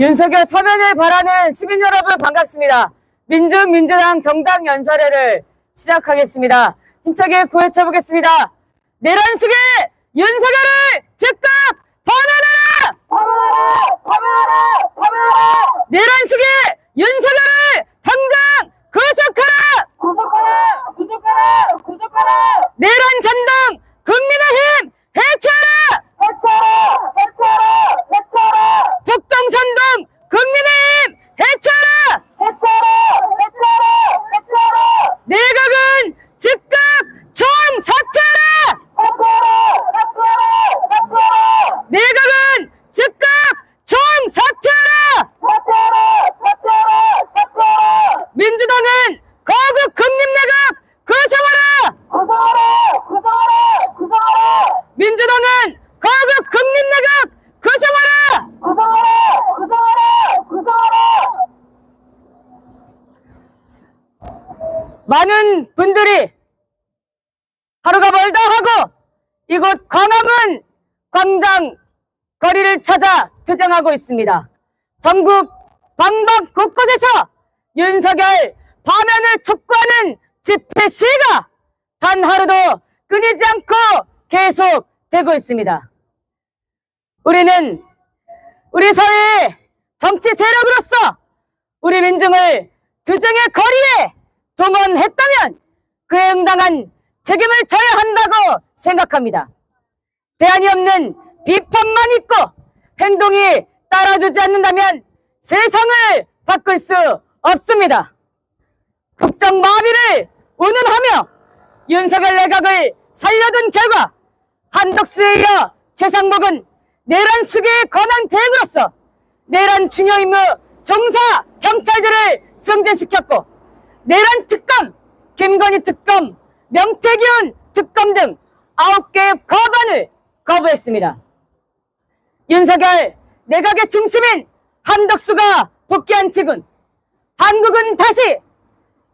윤석열 파면을 바라는 시민 여러분 반갑습니다. 민중 민주당 정당 연설회를 시작하겠습니다. 힘차게 구해쳐 보겠습니다. 내란숙의 윤석열을 즉각 파면하라! 파면하라! 파면하라! 파면하라! 내란숙의 윤석열을 당장 구속하라! 구속하라! 구속하라! 구속하라! 내란 전당 국민의힘 해체하라! 해체하라! 해체하라! 해체하라! 북동선동 국민의힘 해체하라! 해체하라! 해체하라! 해체하라! 내각은 즉각 총사퇴하라! 사퇴하라! 사퇴하라! 사퇴하라! 내각은 즉각 총사퇴하라! 사퇴하라! 사퇴하라! 사퇴하라! 민주당은 거국 국립내각 구성하라! 구성하라! 구성하라! 구성하라! 민주당은 거국 국립내각 구성하라! 구성하라! 구성하라! 구성하라! 많은 분들이 하루가 멀다 하고 이곳 광화문 광장 거리를 투쟁하고 있습니다. 전국 방방 곳곳에서 윤석열 파면을 촉구하는 집회 시위가 단 하루도 끊이지 않고 계속되고 있습니다. 우리는 우리 사회의 정치 세력으로서 우리 민중을 투쟁의 거리에 동원했다면 그에 응당한 책임을 져야 한다고 생각합니다. 대안이 없는 비판만 있고 행동이 따라주지 않는다면 세상을 바꿀 수 없습니다. 국정 마비를 운운하며 윤석열 내각을 살려둔 결과 한덕수에 이어 최상목은 내란 수계에 관한 대응으로서 내란 중요 임무 종사 경찰들을 승진시켰고 내란 특검, 김건희 특검, 명태균 특검 등 아홉 개의 거반을 거부했습니다. 윤석열 내각의 중심인 한덕수가 복귀한 측은 한국은 다시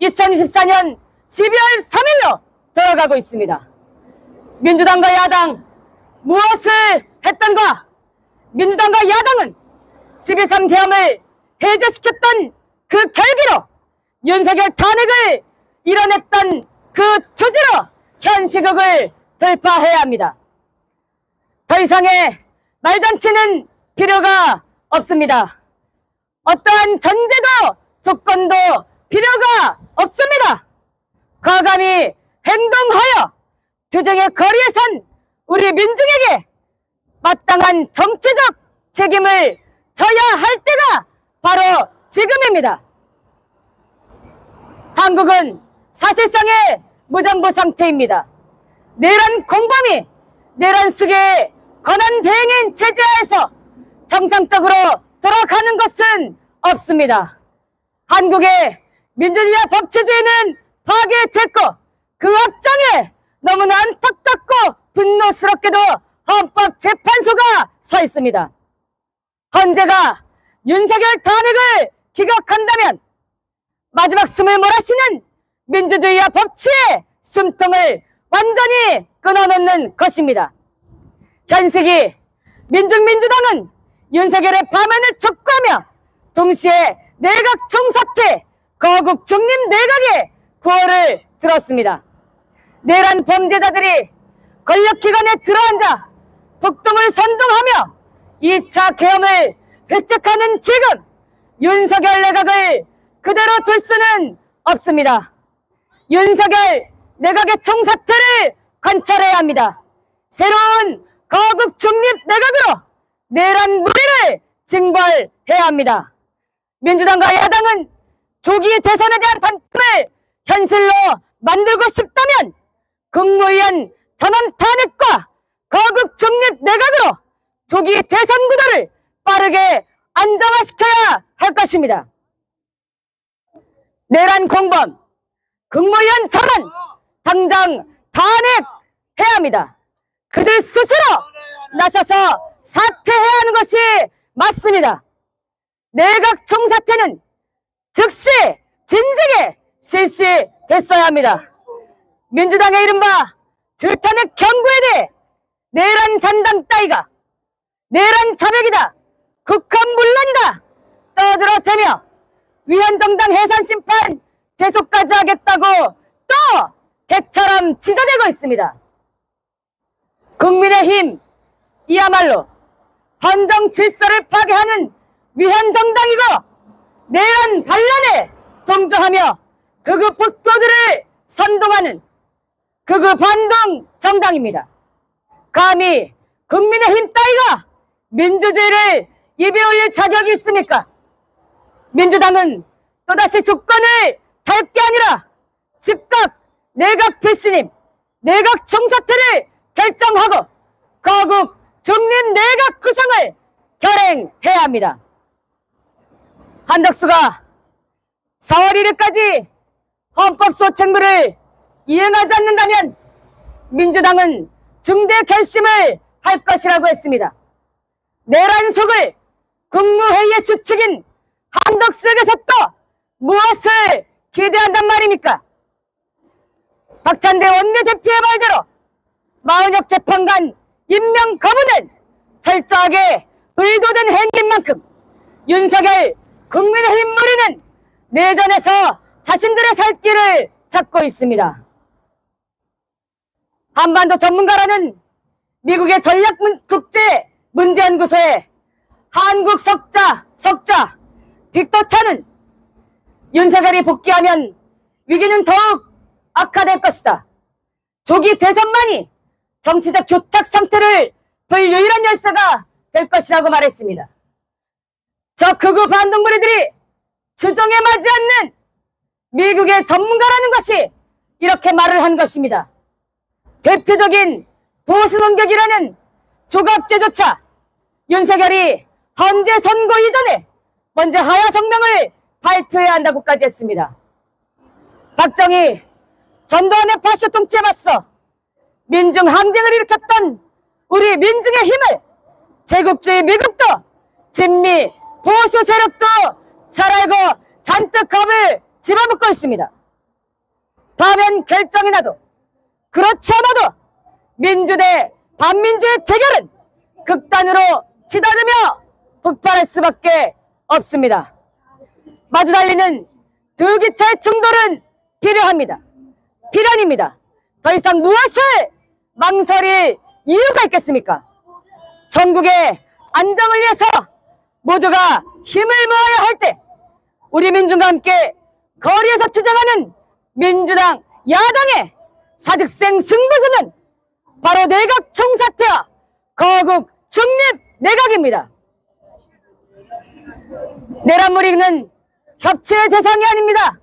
2024년 12월 3일로 돌아가고 있습니다. 민주당과 야당 무엇을 했던가? 민주당과 야당은 12.3 계엄을 해제시켰던 그 결기로 윤석열 탄핵을 이뤄냈던 그 투지로 현 시국을 돌파해야 합니다. 더 이상의 말잔치는 필요가 없습니다. 어떠한 전제도 조건도 필요가 없습니다. 과감히 행동하여 투쟁의 거리에 선 우리 민중에게 마땅한 정치적 책임을 져야 할 때가 바로 지금입니다. 한국은 사실상의 무정부 상태입니다. 내란 공범이 내란 수계의 권한 대행인 체제하에서 정상적으로 돌아가는 것은 없습니다. 한국의 민주주의와 법치주의는 파괴됐고 그 앞장에 너무나 안타깝고 분노스럽게도 헌법재판소가 서 있습니다. 헌재가 윤석열 탄핵을 기각한다면 마지막 숨을 몰아쉬는 민주주의와 법치의 숨통을 완전히 끊어놓는 것입니다. 현식이 민중민주당은 윤석열의 파면을 촉구하며 동시에 내각 총사퇴, 거국 중립 내각의 구호를 들었습니다. 내란 범죄자들이 권력기관에 들어앉아 북동을 선동하며 2차 계엄을 회책하는 지금 윤석열 내각을 그대로 둘 수는 없습니다. 윤석열 내각의 총사퇴를 관찰해야 합니다. 새로운 거국 중립 내각으로 내란 무리를 징벌해야 합니다. 민주당과 야당은 조기 대선에 대한 반품을 현실로 만들고 싶다면 국무위원 전원 탄핵과 거국 중립 내각으로 조기 대선 구도를 빠르게 안정화시켜야 할 것입니다. 내란 공범, 국무위원 전원 당장 탄핵해야 합니다. 그들 스스로 나서서 사퇴해야 하는 것이 맞습니다. 내각 총사퇴는 즉시 진즉에 실시됐어야 합니다. 민주당의 이른바 줄탄핵 경고에 대해 내란 잔당 따위가 내란 자백이다. 국헌 문란이다. 떠들어대며 위헌정당 해산심판 계속까지 하겠다고 또 개처럼 지저대고 있습니다. 국민의힘 이야말로 헌정 질서를 파괴하는 위헌 정당이고 내란 반란에 동조하며 극우 폭도들을 선동하는 극우 반동 정당입니다. 감히 국민의힘 따위가 민주주의를 입에 올릴 자격이 있습니까? 민주당은 또다시 주권을 달 게 아니라 즉각 내각 불신임, 내각 총사퇴를 결정하고 거국 중립 내각 구성을 결행해야 합니다. 한덕수가 4월 1일까지 헌법소책물을 이행하지 않는다면 민주당은 중대 결심을 할 것이라고 했습니다. 내란 속을 국무회의의 주축인 한덕수에게서 또 무엇을 기대한단 말입니까? 박찬대 원내대표의 말대로 마은혁 재판관 임명 거부는 철저하게 의도된 행위인 만큼 윤석열 국민의힘 무리는 내전에서 자신들의 살 길을 찾고 있습니다. 한반도 전문가라는 미국의 전략 국제 문제연구소의 한국 석자, 석자, 빅터 차는 윤석열이 복귀하면 위기는 더욱 악화될 것이다. 조기 대선만이 정치적 교착 상태를 불 유일한 열쇠가 될 것이라고 말했습니다. 저 극우 반동무리들이 주종에 맞지 않는 미국의 전문가라는 것이 이렇게 말을 한 것입니다. 대표적인 보수 논격이라는 조갑제조차 윤석열이 헌재 선고 이전에 먼저 하야 성명을 발표해야 한다고까지 했습니다. 박정희 전두환의 파쇼 통치에 맞서 민중 항쟁을 일으켰던 우리 민중의 힘을 제국주의 미국도 진미 보수 세력도 잘 알고 잔뜩 겁을 집어먹고 있습니다. 파면 결정이 나도 그렇지 않아도 민주 대 반민주의 대결은 극단으로 치닫으며 폭발할 수밖에 없습니다. 마주 달리는 두 기차의 충돌은 필요합니다. 필연입니다. 더 이상 무엇을 망설일 이유가 있겠습니까? 전국의 안정을 위해서 모두가 힘을 모아야 할 때 우리 민중과 함께 거리에서 투쟁하는 민주당 야당의 사직생 승부수는 바로 내각 총사퇴와 거국 중립 내각입니다. 내란무리는 협치의 대상이 아닙니다.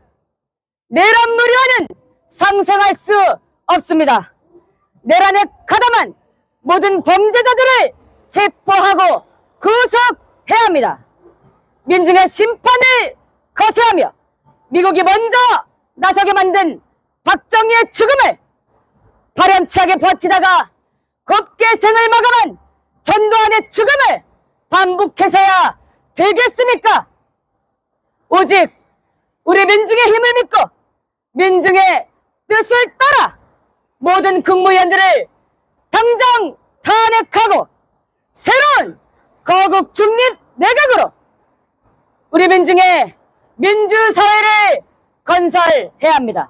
내란무리와는 상생할 수 없습니다. 내란에 가담한 모든 범죄자들을 체포하고 구속해야 합니다. 민중의 심판을 거세하며 미국이 먼저 나서게 만든 박정희의 죽음을 파렴치하게 버티다가 곱게 생을 마감한 전두환의 죽음을 반복해서야 되겠습니까? 오직 우리 민중의 힘을 믿고 민중의 뜻을 따라 모든 국무위원들을 당장 탄핵하고 새로운 거국 중립 내각으로 우리 민중의 민주사회를 건설해야 합니다.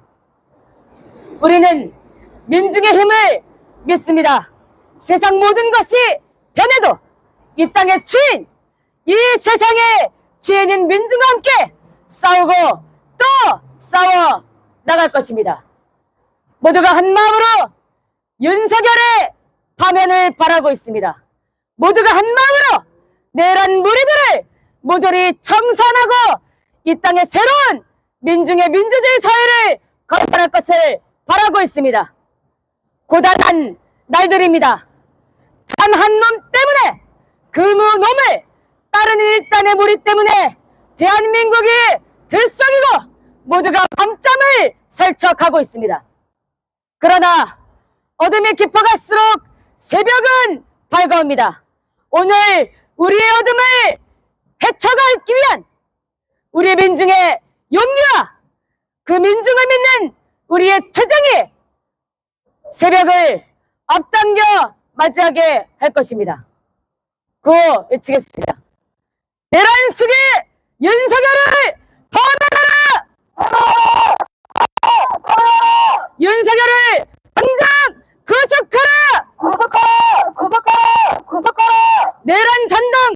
우리는 민중의 힘을 믿습니다. 세상 모든 것이 변해도 이 땅의 주인, 이 세상의 주인인 민중과 함께 싸우고 또 싸워 나갈 것입니다. 모두가 한 마음으로 윤석열의 파면을 바라고 있습니다. 모두가 한 마음으로 내란 무리들을 모조리 청산하고 이 땅의 새로운 민중의 민주주의 사회를 건설할 것을 바라고 있습니다. 고단한 날들입니다. 단 한 놈 때문에 그무 놈을 다른 일단의 무리 때문에 대한민국이 들썩이고 모두가 밤잠을 설쳐가고 있습니다. 그러나 어둠이 깊어갈수록 새벽은 밝아옵니다. 오늘 우리의 어둠을 헤쳐가기 위한 우리 민중의 용기와 그 민중을 믿는 우리의 투쟁이 새벽을 앞당겨 맞이하게 할 것입니다. 구호 외치겠습니다. 내란 속에 윤석열은 윤석열을 당장 구속하라! 구속하라! 구속하라! 구속하라! 내란 전동.